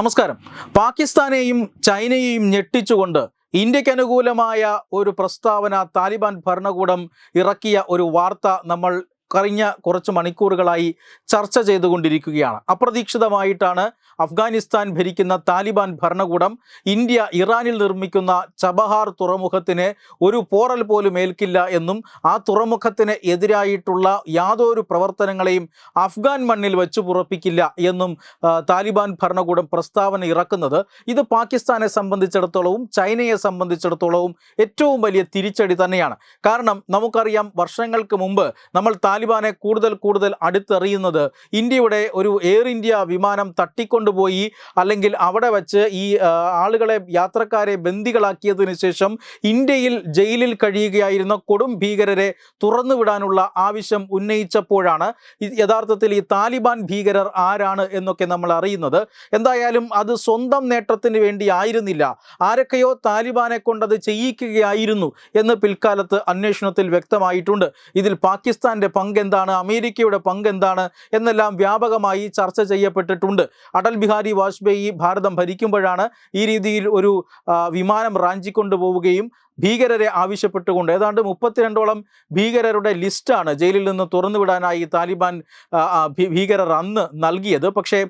നമസ്കാരം. പാകിസ്ഥാനെയും ചൈനയെയും ഞെട്ടിച്ചുകൊണ്ട് ഇന്ത്യയ്ക്ക് അനുകൂലമായ ഒരു പ്രസ്താവന താലിബാൻ ഭരണകൂടം ഇറക്കിയ ഒരു വാർത്ത നമ്മൾ കഴിഞ്ഞ കുറച്ച് മണിക്കൂറുകളായി ചർച്ച ചെയ്തുകൊണ്ടിരിക്കുകയാണ്. അപ്രതീക്ഷിതമായിട്ടാണ് അഫ്ഗാനിസ്ഥാൻ ഭരിക്കുന്ന താലിബാൻ ഭരണകൂടം ഇന്ത്യ ഇറാനിൽ നിർമ്മിക്കുന്ന ചബഹാർ തുറമുഖത്തിന് ഒരു പോറൽ പോലും ഏൽക്കില്ല എന്നും ആ തുറമുഖത്തിന് എതിരായിട്ടുള്ള യാതൊരു പ്രവർത്തനങ്ങളെയും അഫ്ഗാൻ മണ്ണിൽ വെച്ചു പുറപ്പിക്കില്ല എന്നും താലിബാൻ ഭരണകൂടം പ്രസ്താവന ഇറക്കുന്നത്. ഇത് പാകിസ്ഥാനെ സംബന്ധിച്ചിടത്തോളവും ചൈനയെ സംബന്ധിച്ചിടത്തോളവും ഏറ്റവും വലിയ തിരിച്ചടി തന്നെയാണ്. കാരണം നമുക്കറിയാം വർഷങ്ങൾക്ക് മുമ്പ് നമ്മൾ താലിബാനെ കൂടുതൽ കൂടുതൽ അടുത്തെറിയുന്നത് ഇന്ത്യയുടെ ഒരു എയർ ഇന്ത്യ വിമാനം തട്ടിക്കൊണ്ടുപോയി അല്ലെങ്കിൽ അവിടെ വച്ച് ഈ ആളുകളെ യാത്രക്കാരെ ബന്ദികളാക്കിയതിനു ശേഷം ഇന്ത്യയിൽ ജയിലിൽ കഴിയുകയായിരുന്ന കൊടും ഭീകരരെ തുറന്നുവിടാനുള്ള ആവശ്യം ഉന്നയിച്ചപ്പോഴാണ് യഥാർത്ഥത്തിൽ ഈ താലിബാൻ ഭീകരർ ആരാണ് എന്നൊക്കെ നമ്മൾ അറിയുന്നത്. എന്തായാലും അത് സ്വന്തം നേട്ടത്തിന് വേണ്ടി ആയിരുന്നില്ല. ആരൊക്കെയോ താലിബാനെ കൊണ്ടത് ചെയ്യിക്കുകയായിരുന്നു എന്ന് പിൽക്കാലത്ത് അന്വേഷണത്തിൽ വ്യക്തമായിട്ടുണ്ട്. ഇതിൽ പാകിസ്ഥാന്റെ പങ്ക് എന്താണ് അമേരിക്കയുടെ പങ്ക് എന്താണ് എന്നെല്ലാം വ്യാപകമായി ചർച്ച ചെയ്യപ്പെട്ടിട്ടുണ്ട്. അടൽ ബിഹാരി വാജ്പേയി ഭാരതം ഭരിക്കുമ്പോഴാണ് ഈ രീതിയിൽ ഒരു വിമാനം റാഞ്ചിക്കൊണ്ടുപോവുകയും ഭീകരരെ ആവശ്യപ്പെട്ടുകൊണ്ട് ഏതാണ്ട് മുപ്പത്തിരണ്ടോളം ഭീകരരുടെ ലിസ്റ്റാണ് ജയിലിൽ നിന്ന് തുറന്നുവിടാനായി താലിബാൻ ഭീകരർ അന്ന് നൽകിയത്. പക്ഷേ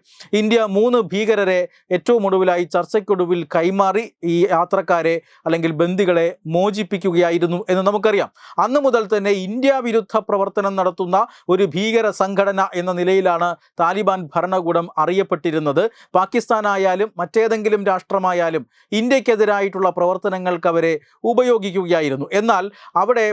ഇന്ത്യ മൂന്ന് ഭീകരരെ ഏറ്റവും ഒടുവിലായി ചർച്ചയ്ക്കൊടുവിൽ കൈമാറി ഈ യാത്രക്കാരെ അല്ലെങ്കിൽ ബന്ദികളെ മോചിപ്പിക്കുകയായിരുന്നു എന്ന് നമുക്കറിയാം. അന്ന് മുതൽ തന്നെ ഇന്ത്യ വിരുദ്ധ പ്രവർത്തനം നടത്തുന്ന ഒരു ഭീകര സംഘടന എന്ന നിലയിലാണ് താലിബാൻ ഭരണകൂടം അറിയപ്പെട്ടിരുന്നത്. പാകിസ്ഥാനായാലും മറ്റേതെങ്കിലും രാഷ്ട്രമായാലും ഇന്ത്യക്കെതിരായിട്ടുള്ള പ്രവർത്തനങ്ങൾക്ക് അവരെ ഉപയോഗിക്കുകയായിരുന്നു. എന്നാൽ അവിടെ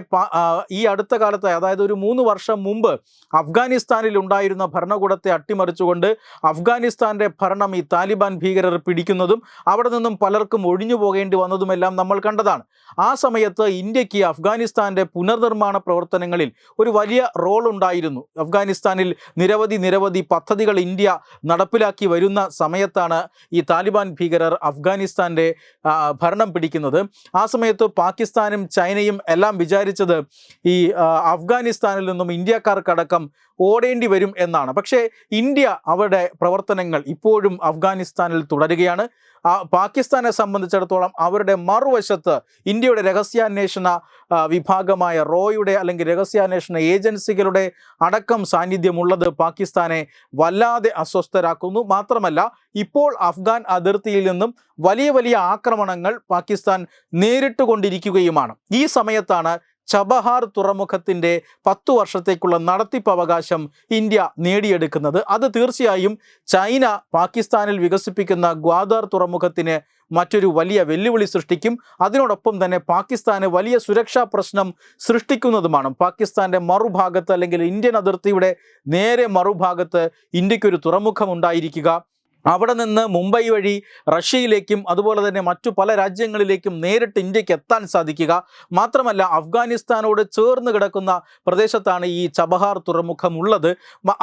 ഈ അടുത്ത കാലത്ത് അതായത് ഒരു മൂന്ന് വർഷം മുമ്പ് അഫ്ഗാനിസ്ഥാനിൽ ഉണ്ടായിരുന്ന ഭരണകൂടത്തെ അട്ടിമറിച്ചുകൊണ്ട് അഫ്ഗാനിസ്ഥാന്റെ ഭരണം ഈ താലിബാൻ ഭീകരർ പിടിക്കുന്നതും അവിടെ നിന്നും പലർക്കും ഒഴിഞ്ഞു പോകേണ്ടി വന്നതുമെല്ലാം നമ്മൾ കണ്ടതാണ്. ആ സമയത്ത് ഇന്ത്യയ്ക്ക് അഫ്ഗാനിസ്ഥാന്റെ പുനർനിർമ്മാണ പ്രവർത്തനങ്ങളിൽ ഒരു വലിയ റോൾ ഉണ്ടായിരുന്നു. അഫ്ഗാനിസ്ഥാനിൽ നിരവധി നിരവധി പദ്ധതികൾ ഇന്ത്യ നടപ്പിലാക്കി വരുന്ന സമയത്താണ് ഈ താലിബാൻ ഭീകരർ അഫ്ഗാനിസ്ഥാന്റെ ഭരണം പിടിക്കുന്നത്. ആ സമയത്ത് പാകിസ്ഥാനും ചൈനയും എല്ലാം വിചാരിച്ചത് ഈ അഫ്ഗാനിസ്ഥാനിൽ നിന്നും ഇന്ത്യക്കാർക്കടക്കം ഓടേണ്ടി വരും എന്നാണ്. പക്ഷേ ഇന്ത്യ അവരുടെ പ്രവർത്തനങ്ങൾ ഇപ്പോഴും അഫ്ഗാനിസ്ഥാനിൽ തുടരുകയാണ്. ആ, പാകിസ്ഥാനെ സംബന്ധിച്ചിടത്തോളം അവരുടെ മറുവശത്ത് ഇന്ത്യയുടെ രഹസ്യാന്വേഷണ വിഭാഗമായ റോയുടെ അല്ലെങ്കിൽ രഹസ്യാന്വേഷണ ഏജൻസികളുടെ അടക്കം സാന്നിധ്യമുള്ളത് പാകിസ്ഥാനെ വല്ലാതെ അസ്വസ്ഥരാക്കുന്നു. മാത്രമല്ല ഇപ്പോൾ അഫ്ഗാൻ അതിർത്തിയിൽ നിന്നും വലിയ വലിയ ആക്രമണങ്ങൾ പാകിസ്ഥാൻ നേരിട്ടുകൊണ്ടിരിക്കുകയുമാണ്. ഈ സമയത്താണ് ചബഹാർ തുറമുഖത്തിന്റെ പത്തു വർഷത്തേക്കുള്ള നടത്തിപ്പ് അവകാശം ഇന്ത്യ നേടിയെടുക്കുന്നത്. അത് തീർച്ചയായും ചൈന പാകിസ്ഥാനിൽ വികസിപ്പിക്കുന്ന ഗ്വാദാർ തുറമുഖത്തിന് മറ്റൊരു വലിയ വെല്ലുവിളി സൃഷ്ടിക്കും. അതിനോടൊപ്പം തന്നെ പാകിസ്ഥാന് വലിയ സുരക്ഷാ പ്രശ്നം സൃഷ്ടിക്കുന്നതുമാണ്. പാകിസ്ഥാന്റെ മറുഭാഗത്ത് അല്ലെങ്കിൽ ഇന്ത്യൻ അതിർത്തിയുടെ നേരെ മറുഭാഗത്ത് ഇന്ത്യക്കൊരു തുറമുഖം ഉണ്ടായിരിക്കുക. അവിടെ നിന്ന് മുംബൈ വഴി റഷ്യയിലേക്കും അതുപോലെ തന്നെ മറ്റു പല രാജ്യങ്ങളിലേക്കും നേരിട്ട് ഇന്ത്യയ്ക്ക് എത്താൻ സാധിക്കുക. മാത്രമല്ല അഫ്ഗാനിസ്ഥാനോട് ചേർന്ന് കിടക്കുന്ന പ്രദേശത്താണ് ഈ ചബഹാർ തുറമുഖം ഉള്ളത്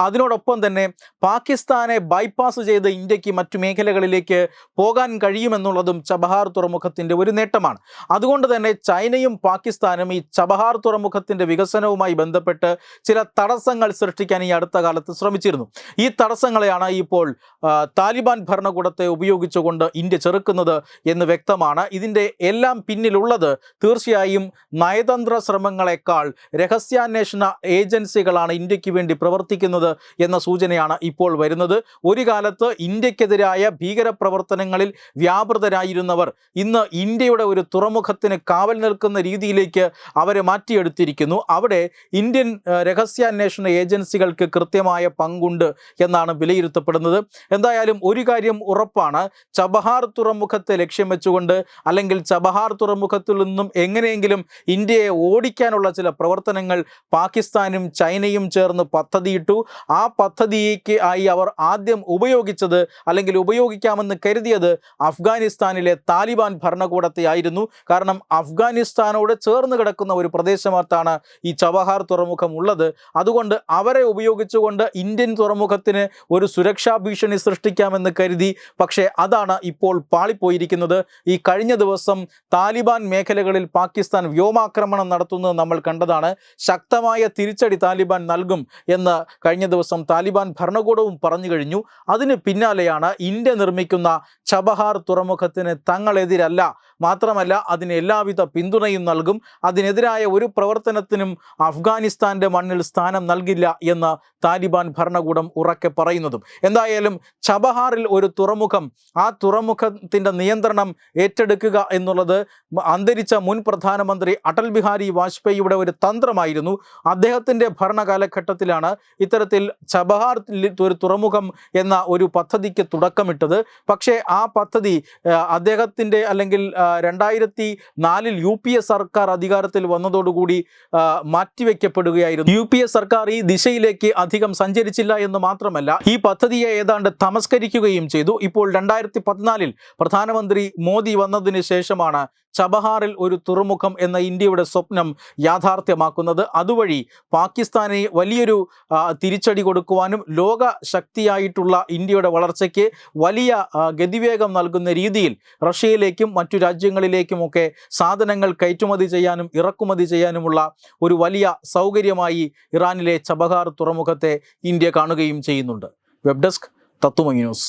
അതിനോടൊപ്പം തന്നെ പാകിസ്ഥാനെ ബൈപ്പാസ് ചെയ്ത് ഇന്ത്യയ്ക്ക് മറ്റു മേഖലകളിലേക്ക് പോകാൻ കഴിയുമെന്നുള്ളതും ചബഹാർ തുറമുഖത്തിന്റെ ഒരു നേട്ടമാണ്. അതുകൊണ്ട് തന്നെ ചൈനയും പാകിസ്ഥാനും ഈ ചബഹാർ തുറമുഖത്തിന്റെ വികസനവുമായി ബന്ധപ്പെട്ട് ചില തടസ്സങ്ങൾ സൃഷ്ടിക്കാൻ ഈ അടുത്ത കാലത്ത് ശ്രമിച്ചിരുന്നു. ഈ തടസ്സങ്ങളെയാണ് ഇപ്പോൾ താലിബാൻ ഭരണകൂടത്തെ ഉപയോഗിച്ചുകൊണ്ട് ഇന്ത്യ ചെറുക്കുന്നത് എന്ന് വ്യക്തമാണ്. ഇതിന്റെ എല്ലാം പിന്നിലുള്ളത് തീർച്ചയായും നയതന്ത്ര ശ്രമങ്ങളെക്കാൾ രഹസ്യാന്വേഷണ ഏജൻസികളാണ് ഇന്ത്യയ്ക്ക് വേണ്ടി പ്രവർത്തിക്കുന്നത് എന്ന സൂചനയാണ് ഇപ്പോൾ വരുന്നത്. ഒരു കാലത്ത് ഇന്ത്യക്കെതിരായ ഭീകരപ്രവർത്തനങ്ങളിൽ വ്യാപൃതരായിരുന്നവർ ഇന്ന് ഇന്ത്യയുടെ ഒരു തുറമുഖത്തിന് കാവൽ നിൽക്കുന്ന രീതിയിലേക്ക് അവരെ മാറ്റിയെടുത്തിരിക്കുന്നു. അവിടെ ഇന്ത്യൻ രഹസ്യാന്വേഷണ ഏജൻസികൾക്ക് കൃത്യമായ പങ്കുണ്ട് എന്നാണ് വിലയിരുത്തപ്പെടുന്നത്. എന്തായാലും ഒരു കാര്യം ഉറപ്പാണ്. ചബഹാർ തുറമുഖത്തെ ലക്ഷ്യം വെച്ചുകൊണ്ട് അല്ലെങ്കിൽ ചബഹാർ തുറമുഖത്തിൽ നിന്നും എങ്ങനെയെങ്കിലും ഇന്ത്യയെ ഓടിക്കാനുള്ള ചില പ്രവർത്തനങ്ങൾ പാകിസ്ഥാനും ചൈനയും ചേർന്ന് പദ്ധതിയിട്ടു. ആ പദ്ധതിക്ക് ആയി അവർ ആദ്യം ഉപയോഗിച്ചത് അല്ലെങ്കിൽ ഉപയോഗിക്കാമെന്ന് കരുതിയത് അഫ്ഗാനിസ്ഥാനിലെ താലിബാൻ ഭരണകൂടത്തെ ആയിരുന്നു. കാരണം അഫ്ഗാനിസ്ഥാനോട് ചേർന്ന് കിടക്കുന്ന ഒരു പ്രദേശത്താണ് ഈ ചബഹാർ തുറമുഖം ഉള്ളത്. അതുകൊണ്ട് അവരെ ഉപയോഗിച്ചുകൊണ്ട് ഇന്ത്യൻ തുറമുഖത്തിന് ഒരു സുരക്ഷാ ഭീഷണി സൃഷ്ടിക്കാൻ വിജയിക്കാമെന്ന് കരുതി. പക്ഷേ അതാണ് ഇപ്പോൾ പാളിപ്പോയിരിക്കുന്നത്. ഈ കഴിഞ്ഞ ദിവസം താലിബാൻ മേഖലകളിൽ പാകിസ്ഥാൻ വ്യോമാക്രമണം നടത്തുന്നത് നമ്മൾ കണ്ടതാണ്. ശക്തമായ തിരിച്ചടി താലിബാൻ നൽകും എന്ന് കഴിഞ്ഞ ദിവസം താലിബാൻ ഭരണകൂടവും പറഞ്ഞു കഴിഞ്ഞു. അതിന് പിന്നാലെയാണ് ഇന്ത്യ നിർമ്മിക്കുന്ന ചബഹാർ തുറമുഖത്തിന് തങ്ങളെതിരല്ല മാത്രമല്ല അതിന് എല്ലാവിധ പിന്തുണയും നൽകും. അതിനെതിരായ ഒരു പ്രവർത്തനത്തിനും അഫ്ഗാനിസ്ഥാന്റെ മണ്ണിൽ സ്ഥാനം നൽകില്ല എന്ന് താലിബാൻ ഭരണകൂടം ഉറക്കെ പറയുന്നതും. എന്തായാലും ചബഹാറിൽ ഒരു തുറമുഖം ആ തുറമുഖത്തിന്റെ നിയന്ത്രണം ഏറ്റെടുക്കുക എന്നുള്ളത് അന്തരിച്ച മുൻ പ്രധാനമന്ത്രി അടൽ ബിഹാരി വാജ്പേയിയുടെ ഒരു തന്ത്രമായിരുന്നു. അദ്ദേഹത്തിന്റെ ഭരണകാലഘട്ടത്തിലാണ് ഇത്തരത്തിൽ ചബഹാർ ഒരു തുറമുഖം എന്ന ഒരു പദ്ധതിക്ക് തുടക്കമിട്ടത്. പക്ഷേ ആ പദ്ധതി അദ്ദേഹത്തിന്റെ അല്ലെങ്കിൽ രണ്ടായിരത്തി നാലിൽ യു പി എ സർക്കാർ അധികാരത്തിൽ വന്നതോടുകൂടി മാറ്റിവെക്കപ്പെടുകയായിരുന്നു. യു പി എ സർക്കാർ ഈ ദിശയിലേക്ക് അധികം സഞ്ചരിച്ചില്ല എന്ന് മാത്രമല്ല ഈ പദ്ധതിയെ ഏതാണ്ട് തമസ്കരിക്കുകയും ചെയ്തു. ഇപ്പോൾ രണ്ടായിരത്തി പതിനാലിൽ പ്രധാനമന്ത്രി മോദി വന്നതിന് ശേഷമാണ് ചബഹാറിൽ ഒരു തുറമുഖം എന്ന ഇന്ത്യയുടെ സ്വപ്നം യാഥാർത്ഥ്യമാക്കുന്നത്. അതുവഴി പാകിസ്ഥാനെ വലിയൊരു തിരിച്ചടി കൊടുക്കുവാനും ലോക ശക്തിയായിട്ടുള്ള ഇന്ത്യയുടെ വളർച്ചയ്ക്ക് വലിയ ഗതിവേഗം നൽകുന്ന രീതിയിൽ റഷ്യയിലേക്കും മറ്റു രാജ്യങ്ങളിലേക്കുമൊക്കെ സാധനങ്ങൾ കയറ്റുമതി ചെയ്യാനും ഇറക്കുമതി ചെയ്യാനുമുള്ള ഒരു വലിയ സൗകര്യമായി ഇറാനിലെ ചബഹാർ തുറമുഖത്തെ ഇന്ത്യ കാണുകയും ചെയ്യുന്നുണ്ട്. Web desk തത്തുമ news.